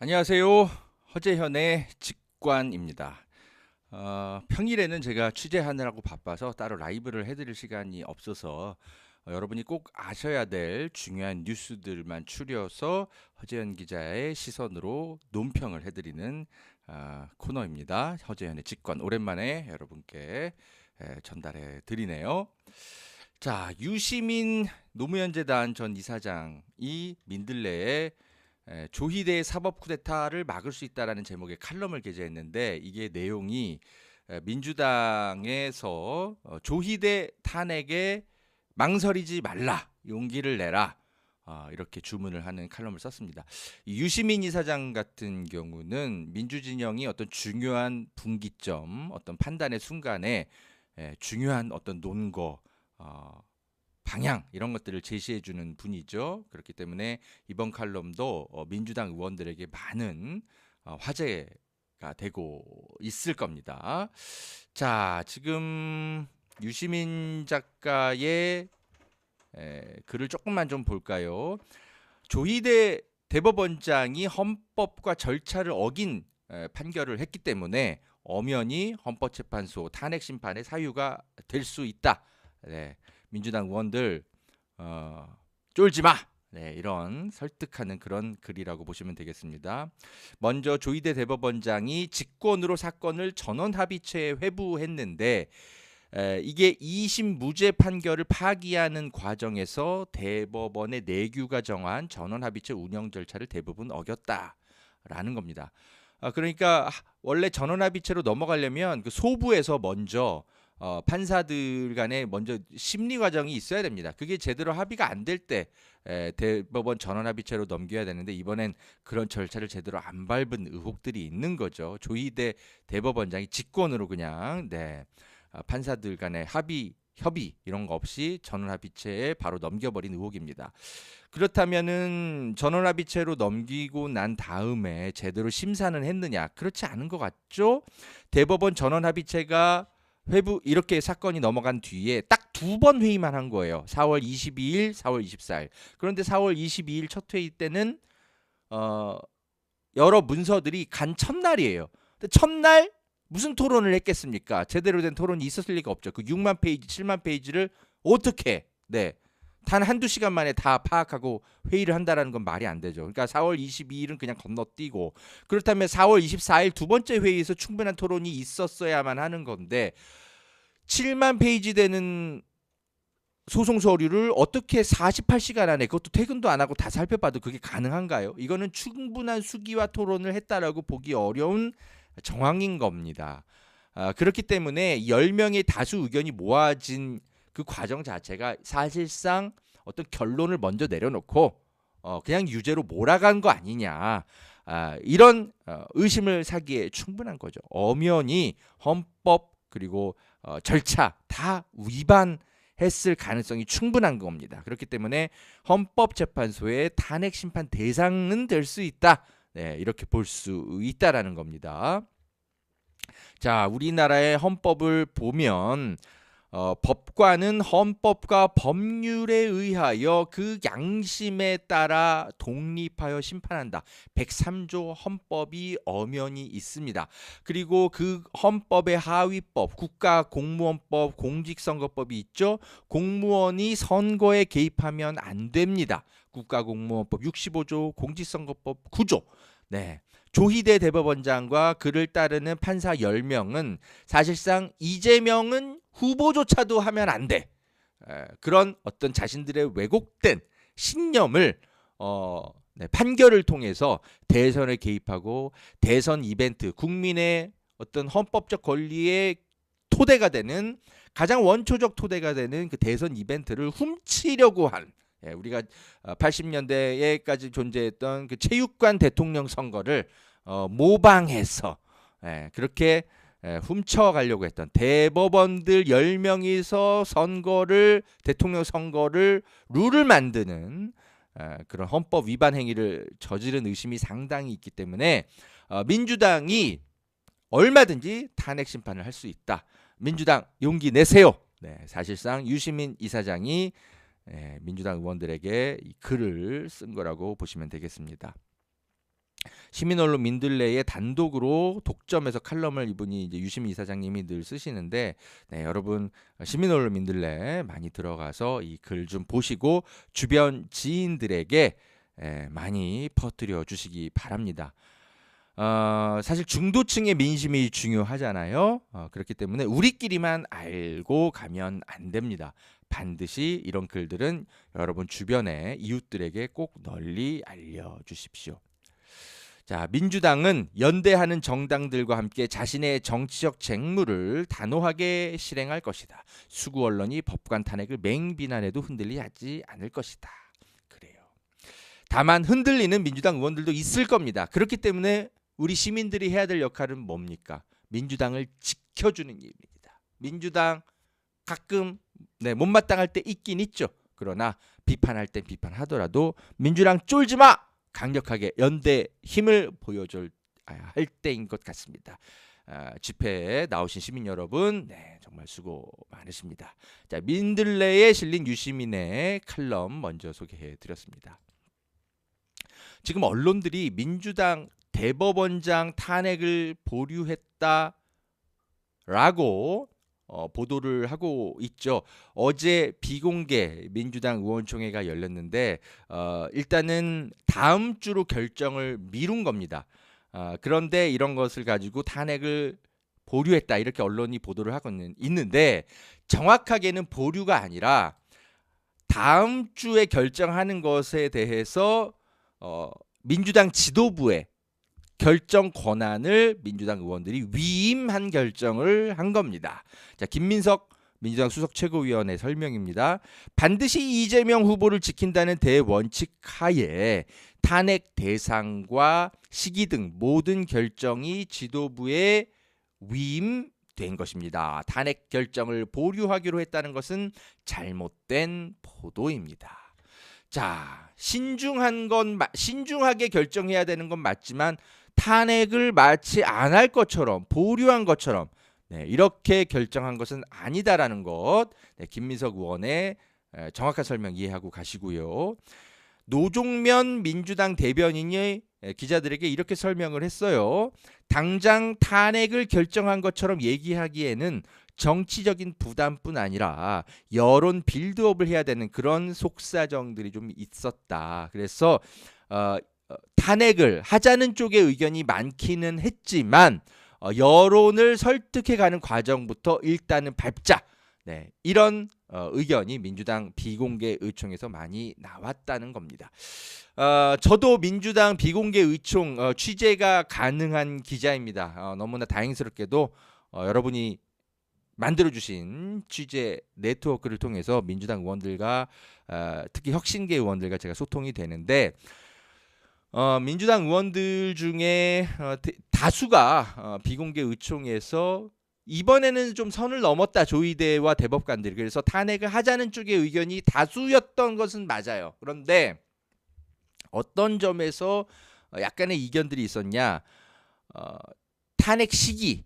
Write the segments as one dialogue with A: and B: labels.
A: 안녕하세요. 허재현의 직관입니다. 어, 평일에는 제가 취재하느라고 바빠서 따로 라이브를 해드릴 시간이 없어서 어, 여러분이 꼭 아셔야 될 중요한 뉴스들만 추려서 허재현 기자의 시선으로 논평을 해드리는 어, 코너입니다. 허재현의 직관 오랜만에 여러분께 에, 전달해 드리네요. 자 유시민 노무현재단 전 이사장이 민들레에 에, 조희대 사법 쿠데타를 막을 수 있다라는 제목의 칼럼을 게재했는데 이게 내용이 에, 민주당에서 어, 조희대 탄핵에 망설이지 말라 용기를 내라 어, 이렇게 주문을 하는 칼럼을 썼습니다. 이 유시민 이사장 같은 경우는 민주진영이 어떤 중요한 분기점, 어떤 판단의 순간에 에, 중요한 어떤 논거, 어, 방향 이런 것들을 제시해 주는 분이죠. 그렇기 때문에 이번 칼럼도 어, 민주당 의원들에게 많은 어, 화제가 되고 있을 겁니다. 자, 지금 유시민 작가의 에, 글을 조금만 좀 볼까요? 조희대 대법원장이 헌법과 절차를 어긴 에, 판결을 했기 때문에 엄연히 헌법재판소 탄핵 심판의 사유가 될 수 있다. 네, 민주당 의원들 어, 쫄지 마. 네, 이런 설득하는 그런 글이라고 보시면 되겠습니다. 먼저 조희대 대법원장이 직권으로 사건을 전원 합의체에 회부했는데 에, 이게 2심 무죄 판결을 파기하는 과정에서 대법원의 내규가 정한 전원 합의체 운영 절차를 대부분 어겼다라는 겁니다. 아, 그러니까 원래 전원 합의체로 넘어가려면 그 소부에서 먼저 어, 판사들 간에 먼저 심리 과정이 있어야 됩니다. 그게 제대로 합의가 안 될 때 대법원 전원 합의체로 넘겨야 되는데 이번엔 그런 절차를 제대로 안 밟은 의혹들이 있는 거죠. 조희대 대법원장이 직권으로 그냥 네. 어, 판사들 간의 합의 협의 이런 거 없이 전원 합의체에 바로 넘겨버린 의혹입니다. 그렇다면은 전원 합의체로 넘기고 난 다음에 제대로 심사는 했느냐? 그렇지 않은 것 같죠? 대법원 전원 합의체가 회부 이렇게 사건이 넘어간 뒤에 딱 두 번 회의만 한 거예요. 4월 22일, 4월 24일. 그런데 4월 22일 첫 회의 때는 어 여러 문서들이 간 첫날이에요. 근데 첫날 무슨 토론을 했겠습니까? 제대로 된 토론이 있었을 리가 없죠. 그 6만 페이지, 7만 페이지를 어떻게 네. 단 한두 시간 만에 다 파악하고 회의를 한다라는 건 말이 안 되죠. 그러니까 4월 22일은 그냥 건너뛰고 그렇다면 4월 24일 두 번째 회의에서 충분한 토론이 있었어야만 하는 건데 7만 페이지 되는 소송 서류를 어떻게 48시간 안에 그것도 퇴근도 안 하고 다 살펴봐도 그게 가능한가요? 이거는 충분한 수기와 토론을 했다라고 보기 어려운 정황인 겁니다. 아, 그렇기 때문에 10명의 다수 의견이 모아진 그 과정 자체가 사실상 어떤 결론을 먼저 내려놓고 어, 그냥 유죄로 몰아간 거 아니냐. 아, 이런 어, 의심을 사기에 충분한 거죠. 엄연히 헌법 그리고 어, 절차 다 위반했을 가능성이 충분한 겁니다. 그렇기 때문에 헌법재판소의 탄핵 심판 대상은 될 수 있다. 네, 이렇게 볼 수 있다라는 겁니다. 자, 우리나라의 헌법을 보면 어, 법관은 헌법과 법률에 의하여 그 양심에 따라 독립하여 심판한다. 103조 헌법이 엄연히 있습니다. 그리고 그 헌법의 하위법, 국가공무원법, 공직선거법이 있죠. 공무원이 선거에 개입하면 안 됩니다. 국가공무원법 65조, 공직선거법 9조. 네. 조희대 대법원장과 그를 따르는 판사 10명은 사실상 이재명은 후보조차도 하면 안 돼. 에, 그런 어떤 자신들의 왜곡된 신념을 어, 네, 판결을 통해서 대선에 개입하고 대선 이벤트 국민의 어떤 헌법적 권리의 토대가 되는 가장 원초적 토대가 되는 그 대선 이벤트를 훔치려고 한 예, 우리가 80년대에까지 어, 존재했던 그 체육관 대통령 선거를 어, 모방해서 예, 그렇게 예, 훔쳐가려고 했던 대법원들 10명이서 선거를 대통령 선거를 룰을 만드는 예, 그런 헌법 위반 행위를 저지른 의심이 상당히 있기 때문에 어, 민주당이 얼마든지 탄핵 심판을 할 수 있다. 민주당 용기 내세요. 네, 사실상 유시민 이사장이 예, 민주당 의원들에게 이 글을 쓴 거라고 보시면 되겠습니다. 시민 언론 민들레에 단독으로 독점해서 칼럼을 이분이 이제 유시민 이사장님이 늘 쓰시는데 네, 여러분 시민 언론 민들레 많이 들어가서 이 글 좀 보시고 주변 지인들에게 에, 많이 퍼뜨려 주시기 바랍니다. 어, 사실 중도층의 민심이 중요하잖아요. 어, 그렇기 때문에 우리끼리만 알고 가면 안 됩니다. 반드시 이런 글들은 여러분 주변의 이웃들에게 꼭 널리 알려 주십시오. 자, 민주당은 연대하는 정당들과 함께 자신의 정치적 쟁물을 단호하게 실행할 것이다. 수구 언론이 법관 탄핵을 맹비난해도 흔들리지 않을 것이다. 그래요. 다만 흔들리는 민주당 의원들도 있을 겁니다. 그렇기 때문에 우리 시민들이 해야 될 역할은 뭡니까? 민주당을 지켜주는 일입니다. 민주당 가끔 네, 못마땅할 때 있긴 있죠. 그러나 비판할 때 비판하더라도 민주당 쫄지 마. 강력하게 연대 힘을 보여줄 할 때인 것 같습니다. 아, 집회에 나오신 시민 여러분, 네, 정말 수고 많으십니다. 자, 민들레에 실린 유시민의 칼럼 먼저 소개해 드렸습니다. 지금 언론들이 민주당 대법원장 탄핵을 보류했다라고 어, 보도를 하고 있죠. 어제 비공개 민주당 의원총회가 열렸는데 어, 일단은 다음 주로 결정을 미룬 겁니다. 어, 그런데 이런 것을 가지고 탄핵을 보류했다 이렇게 언론이 보도를 하고 있는데 정확하게는 보류가 아니라 다음 주에 결정하는 것에 대해서 어, 민주당 지도부에 결정 권한을 민주당 의원들이 위임한 결정을 한 겁니다. 자, 김민석 민주당 수석 최고위원의 설명입니다. 반드시 이재명 후보를 지킨다는 대원칙 하에 탄핵 대상과 시기 등 모든 결정이 지도부에 위임된 것입니다. 탄핵 결정을 보류하기로 했다는 것은 잘못된 보도입니다. 자, 신중한 건 신중하게 결정해야 되는 건 맞지만 탄핵을 마치 안 할 것처럼 보류한 것처럼 네, 이렇게 결정한 것은 아니다라는 것 네, 김민석 의원의 정확한 설명 이해하고 가시고요. 노종면 민주당 대변인이 기자들에게 이렇게 설명을 했어요. 당장 탄핵을 결정한 것처럼 얘기하기에는 정치적인 부담뿐 아니라 여론 빌드업을 해야 되는 그런 속사정들이 좀 있었다. 그래서 어, 어, 탄핵을 하자는 쪽의 의견이 많기는 했지만 어, 여론을 설득해가는 과정부터 일단은 밟자. 네, 이런 어, 의견이 민주당 비공개 의총에서 많이 나왔다는 겁니다. 어, 저도 민주당 비공개 의총 어, 취재가 가능한 기자입니다. 어, 너무나 다행스럽게도 어, 여러분이 만들어주신 취재 네트워크를 통해서 민주당 의원들과 어, 특히 혁신계 의원들과 제가 소통이 되는데 어, 민주당 의원들 중에 어, 다수가 어, 비공개 의총에서 이번에는 좀 선을 넘었다 조이대와 대법관들이 그래서 탄핵을 하자는 쪽의 의견이 다수였던 것은 맞아요. 그런데 어떤 점에서 어, 약간의 이견들이 있었냐? 어, 탄핵 시기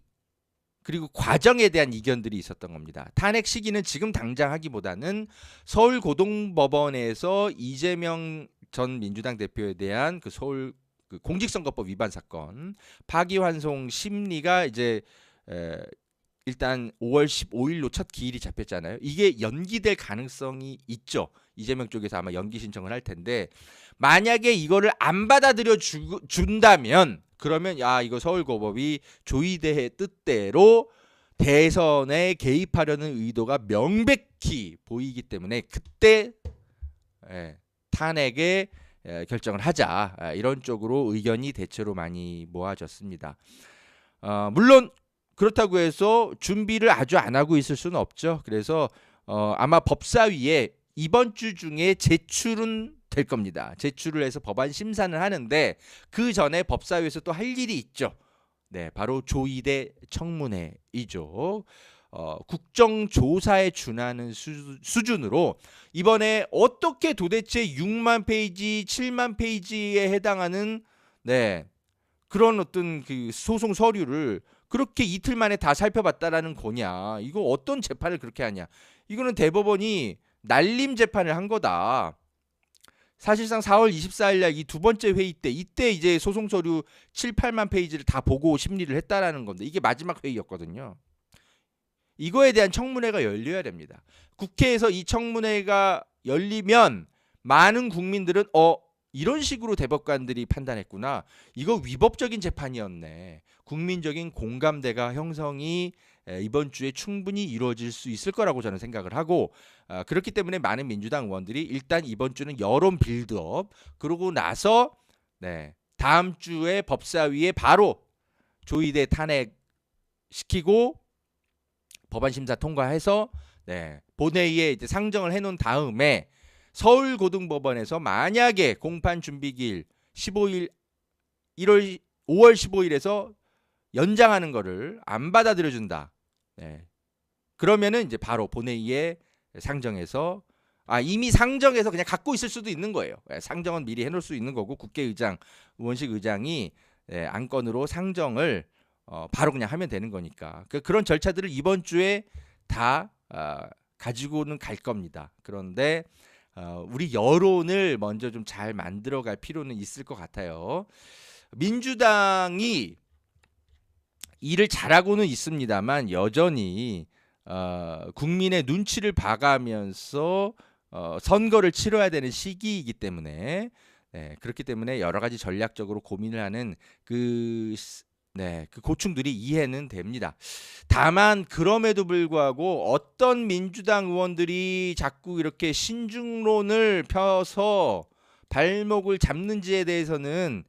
A: 그리고 과정에 대한 이견들이 있었던 겁니다. 탄핵 시기는 지금 당장 하기보다는 서울 고등법원에서 이재명 전 민주당 대표에 대한 그 서울 그 공직선거법 위반 사건 파기환송 심리가 이제 에, 일단 5월 15일로 첫 기일이 잡혔잖아요. 이게 연기될 가능성이 있죠. 이재명 쪽에서 아마 연기 신청을 할 텐데 만약에 이거를 안 받아들여 주, 준다면 그러면 야 이거 서울고법이 조이대의 뜻대로 대선에 개입하려는 의도가 명백히 보이기 때문에 그때 예, 탄핵에 결정을 하자 아, 이런 쪽으로 의견이 대체로 많이 모아졌습니다. 어, 물론 그렇다고 해서 준비를 아주 안 하고 있을 수는 없죠. 그래서 어, 아마 법사위에 이번 주 중에 제출은 될 겁니다. 제출을 해서 법안 심사는 하는데 그 전에 법사위에서 또 할 일이 있죠. 네, 바로 조이대 청문회이죠. 어, 국정조사에 준하는 수, 수준 으로 이번에 어떻게 도대체 6만 페이지, 7만 페이지에 해당하는 네 그런 어떤 그 소송 서류를 그렇게 이틀 만에 다 살펴봤다라는 거냐? 이거 어떤 재판을 그렇게 하냐? 이거는 대법원이 날림 재판을 한 거다. 사실상 4월 24일 날 이 두 번째 회의 때 이때 이제 소송 서류 7, 8만 페이지를 다 보고 심리를 했다라는 건데 이게 마지막 회의였거든요. 이거에 대한 청문회가 열려야 됩니다. 국회에서 이 청문회가 열리면 많은 국민들은 어 이런 식으로 대법관들이 판단했구나. 이거 위법적인 재판이었네. 국민적인 공감대가 형성이 이번 주에 충분히 이루어질 수 있을 거라고 저는 생각을 하고 아, 그렇기 때문에 많은 민주당 의원들이 일단 이번 주는 여론 빌드업 그러고 나서 네, 다음 주에 법사위에 바로 조의대 탄핵 시키고 법안 심사 통과해서 네, 본회의에 이제 상정을 해놓은 다음에 서울고등법원에서 만약에 공판 준비기일 15일 1월 5월 15일에서 연장하는 거를 안 받아들여 준다. 네. 그러면은 이제 바로 본회의에 상정해서 아 이미 상정해서 그냥 갖고 있을 수도 있는 거예요. 네, 상정은 미리 해놓을 수 있는 거고 국회의장 의원식 의장이 네, 안건으로 상정을 어, 바로 그냥 하면 되는 거니까 그, 그런 절차들을 이번 주에 다 어, 가지고는 갈 겁니다. 그런데 어, 우리 여론을 먼저 좀 잘 만들어갈 필요는 있을 것 같아요. 민주당이 일을 잘하고는 있습니다만 여전히 어, 국민의 눈치를 봐가면서 어, 선거를 치러야 되는 시기이기 때문에 네, 그렇기 때문에 여러 가지 전략적으로 고민을 하는 그 네, 그 고충들이 이해는 됩니다. 다만 그럼에도 불구하고 어떤 민주당 의원들이 자꾸 이렇게 신중론을 펴서 발목을 잡는지에 대해서는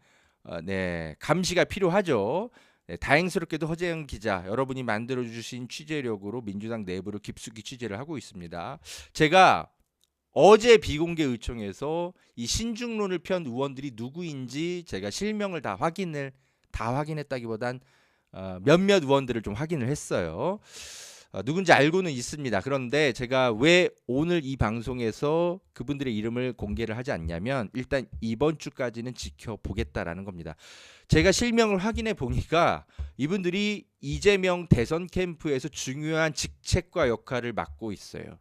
A: 어, 네, 감시가 필요하죠. 네, 다행스럽게도 허재영 기자 여러분이 만들어 주신 취재력으로 민주당 내부를 깊숙이 취재를 하고 있습니다. 제가 어제 비공개 의총에서 이 신중론을 편 의원들이 누구인지 제가 실명을 다 확인을 다 확인했다기보단 어, 몇몇 의원들을 좀 확인을 했어요. 어, 누군지 알고는 있습니다. 그런데 제가 왜 오늘 이 방송에서 그분들의 이름을 공개를 하지 않냐면 일단 이번 주까지는 지켜보겠다라는 겁니다. 제가 실명을 확인해 보니까 이분들이 이재명 대선 캠프에서 중요한 직책과 역할을 맡고 있어요.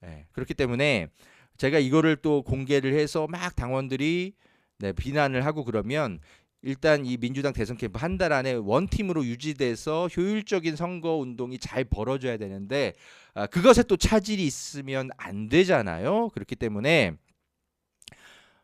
A: 네, 그렇기 때문에 제가 이거를 또 공개를 해서 막 당원들이 네, 비난을 하고 그러면 일단 이 민주당 대선 캠프 한 달 안에 원팀으로 유지돼서 효율적인 선거 운동이 잘 벌어져야 되는데 아, 그것에 또 차질이 있으면 안 되잖아요. 그렇기 때문에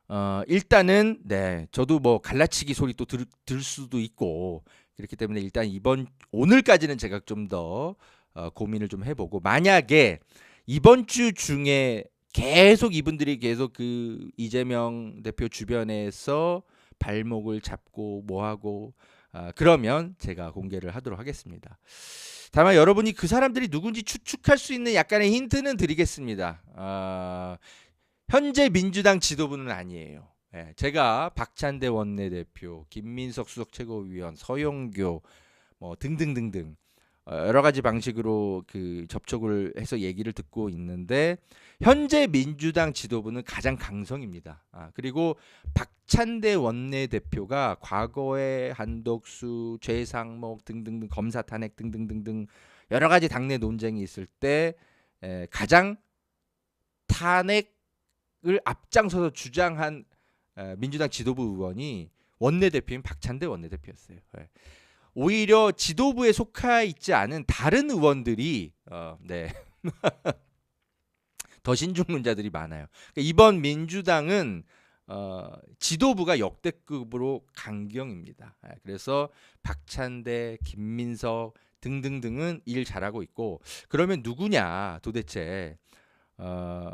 A: 어, 일단은 네 저도 뭐 갈라치기 소리 또 들, 들 수도 있고 그렇기 때문에 일단 이번 오늘까지는 제가 좀더 어, 고민을 좀 해보고 만약에 이번 주 중에 계속 이분들이 계속 그 이재명 대표 주변에서 발목을 잡고 뭐하고 아, 그러면 제가 공개를 하도록 하겠습니다. 다만 여러분이 그 사람들이 누군지 추측할 수 있는 약간의 힌트는 드리겠습니다. 아, 현재 민주당 지도부는 아니에요. 예, 제가 박찬대 원내대표, 김민석 수석 최고위원, 서영교 뭐 등등등등 어, 여러 가지 방식으로 그 접촉을 해서 얘기를 듣고 있는데 현재 민주당 지도부는 가장 강성입니다. 아, 그리고 박찬대 원내대표가 과거에 한덕수, 최상목 등등등 검사 탄핵 등등등등 여러 가지 당내 논쟁이 있을 때 에, 가장 탄핵을 앞장서서 주장한 에, 민주당 지도부 의원이 원내대표인 박찬대 원내대표였어요. 예. 오히려 지도부에 속하 있지 않은 다른 의원들이 어, 네. 더 신중론자들이 많아요. 그러니까 이번 민주당은 어, 지도부가 역대급으로 강경입니다. 아, 그래서 박찬대, 김민석 등등등은 일 잘하고 있고 그러면 누구냐 도대체 어,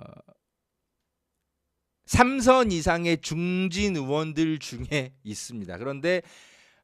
A: 3선 이상의 중진 의원들 중에 있습니다. 그런데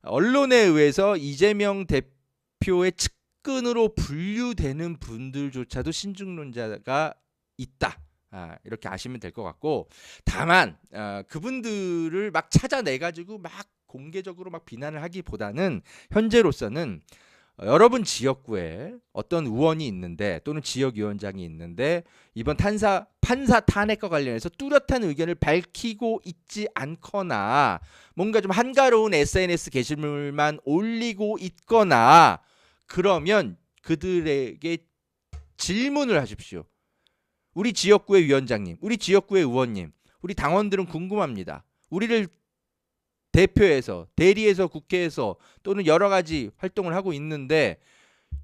A: 언론에 의해서 이재명 대표의 측근으로 분류되는 분들조차도 신중론자가 있다. 아, 이렇게 아시면 될 것 같고 다만 어, 그분들을 막 찾아내 가지고 막 공개적으로 막 비난을 하기보다는 현재로서는 어, 여러분 지역구에 어떤 의원이 있는데 또는 지역위원장이 있는데 이번 탄사 판사 탄핵과 관련해서 뚜렷한 의견을 밝히고 있지 않거나 뭔가 좀 한가로운 SNS 게시물만 올리고 있거나 그러면 그들에게 질문을 하십시오. 우리 지역구의 위원장님, 우리 지역구의 의원님, 우리 당원들은 궁금합니다. 우리를 대표해서 대리해서 국회에서 또는 여러 가지 활동을 하고 있는데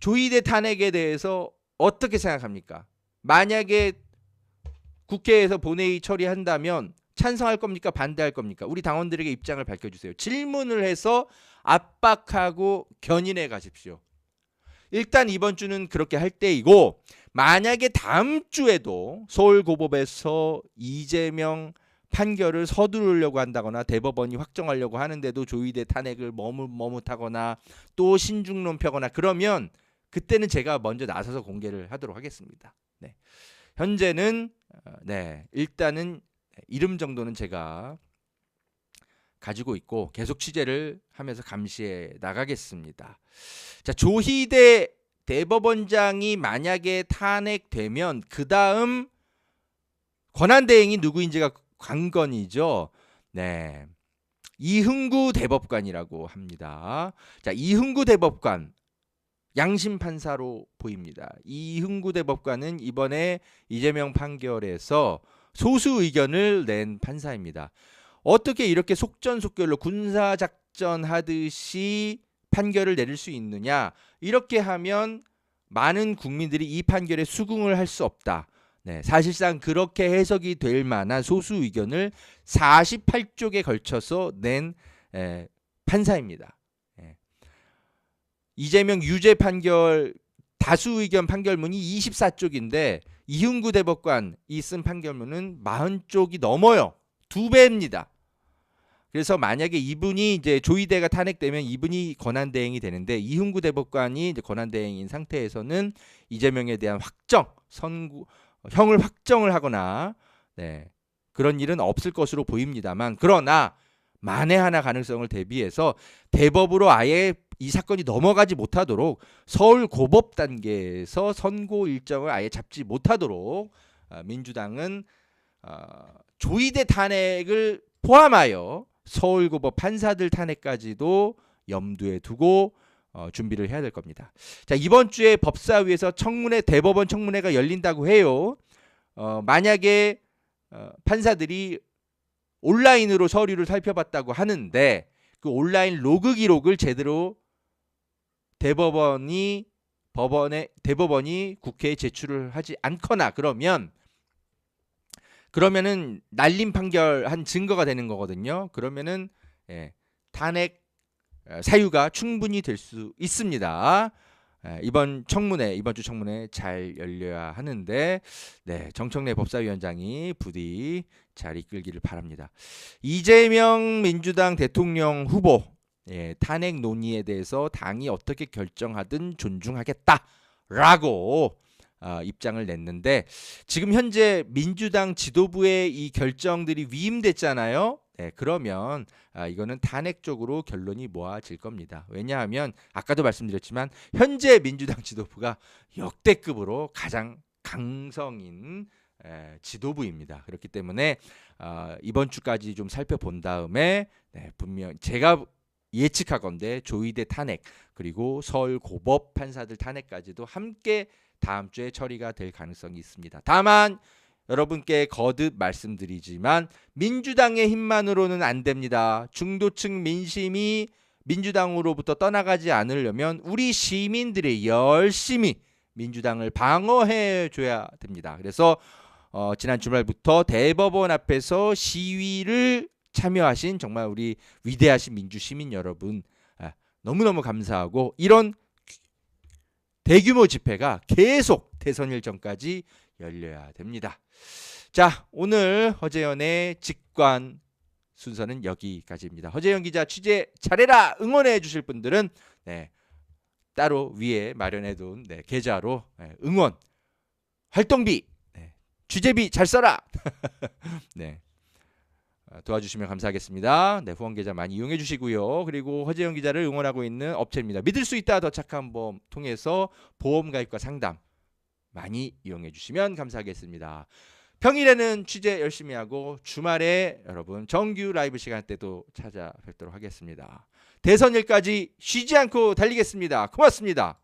A: 조이대 탄핵에 대해서 어떻게 생각합니까? 만약에 국회에서 본회의 처리한다면 찬성할 겁니까? 반대할 겁니까? 우리 당원들에게 입장을 밝혀주세요. 질문을 해서 압박하고 견인해 가십시오. 일단 이번 주는 그렇게 할 때이고 만약에 다음 주에도 서울고법에서 이재명 판결을 서두르려고 한다거나 대법원이 확정하려고 하는데도 조의대 탄핵을 머뭇머뭇하거나 또 신중론 펴거나 그러면 그때는 제가 먼저 나서서 공개를 하도록 하겠습니다. 네. 현재는 어, 네 일단은 이름 정도는 제가 가지고 있고 계속 취재를 하면서 감시해 나가겠습니다. 자 조희대 대법원장이 만약에 탄핵되면 그 다음 권한 대행이 누구인지가 관건이죠. 네. 이흥구 대법관이라고 합니다. 자, 이흥구 대법관 양심 판사로 보입니다. 이흥구 대법관은 이번에 이재명 판결에서 소수 의견을 낸 판사입니다. 어떻게 이렇게 속전속결로 군사 작전 하듯이 판결을 내릴 수 있느냐? 이렇게 하면 많은 국민들이 이 판결에 수긍을 할 수 없다. 네, 사실상 그렇게 해석이 될 만한 소수 의견을 48쪽에 걸쳐서 낸 에, 판사입니다. 예. 이재명 유죄 판결 다수 의견 판결문이 24쪽인데 이흥구 대법관이 쓴 판결문은 40쪽이 넘어요. 두 배입니다. 그래서 만약에 이분이 이제 조이대가 탄핵되면 이분이 권한 대행이 되는데 이흥구 대법관이 이제 권한 대행인 상태에서는 이재명에 대한 확정 선고 형을 확정을 하거나 네, 그런 일은 없을 것으로 보입니다만 그러나 만에 하나 가능성을 대비해서 대법으로 아예 이 사건이 넘어가지 못하도록 서울 고법 단계에서 선고 일정을 아예 잡지 못하도록 어, 민주당은 어, 조이대 탄핵을 포함하여 서울고법 판사들 탄핵까지도 염두에 두고 어, 준비를 해야 될 겁니다. 자 이번 주에 법사위에서 청문회 대법원 청문회가 열린다고 해요. 어, 만약에 어, 판사들이 온라인으로 서류를 살펴봤다고 하는데 그 온라인 로그 기록을 제대로 대법원이 법원에 대법원이 국회에 제출을 하지 않거나 그러면 그러면은 날림 판결한 증거가 되는 거거든요. 그러면은 예, 탄핵 어, 사유가 충분히 될 수 있습니다. 예, 이번 청문회 이번 주 청문회 잘 열려야 하는데 네, 정청래 법사위원장이 부디 잘 이끌기를 바랍니다. 이재명 민주당 대통령 후보 예, 탄핵 논의에 대해서 당이 어떻게 결정하든 존중하겠다라고 어, 입장을 냈는데 지금 현재 민주당 지도부의 이 결정들이 위임됐잖아요. 네, 그러면 아, 이거는 탄핵 쪽으로 결론이 모아질 겁니다. 왜냐하면 아까도 말씀드렸지만 현재 민주당 지도부가 역대급으로 가장 강성인 에, 지도부입니다. 그렇기 때문에 어, 이번 주까지 좀 살펴본 다음에 네, 분명 제가 예측하건대 조의대 탄핵 그리고 서울 고법 판사들 탄핵까지도 함께 다음 주에 처리가 될 가능성이 있습니다. 다만 여러분께 거듭 말씀드리지만 민주당의 힘만으로는 안 됩니다. 중도층 민심이 민주당으로부터 떠나가지 않으려면 우리 시민들이 열심히 민주당을 방어해 줘야 됩니다. 그래서 어, 지난 주말부터 대법원 앞에서 시위를 참여하신 정말 우리 위대하신 민주 시민 여러분 아, 너무너무 감사하고 이런 대규모 집회가 계속 대선 일정까지 열려야 됩니다. 자, 오늘 허재연의 직관 순서는 여기까지입니다. 허재연 기자 취재 잘해라 응원해 주실 분들은 네, 따로 위에 마련해 둔 네, 계좌로 네, 응원 활동비 네, 취재비 잘 써라. 네. 어, 도와주시면 감사하겠습니다. 네, 후원 계좌 많이 이용해 주시고요. 그리고 허재영 기자를 응원하고 있는 업체입니다. 믿을 수 있다 더 착한 보험 통해서 보험 가입과 상담 많이 이용해 주시면 감사하겠습니다. 평일에는 취재 열심히 하고 주말에 여러분 정규 라이브 시간 때도 찾아뵙도록 하겠습니다. 대선일까지 쉬지 않고 달리겠습니다. 고맙습니다.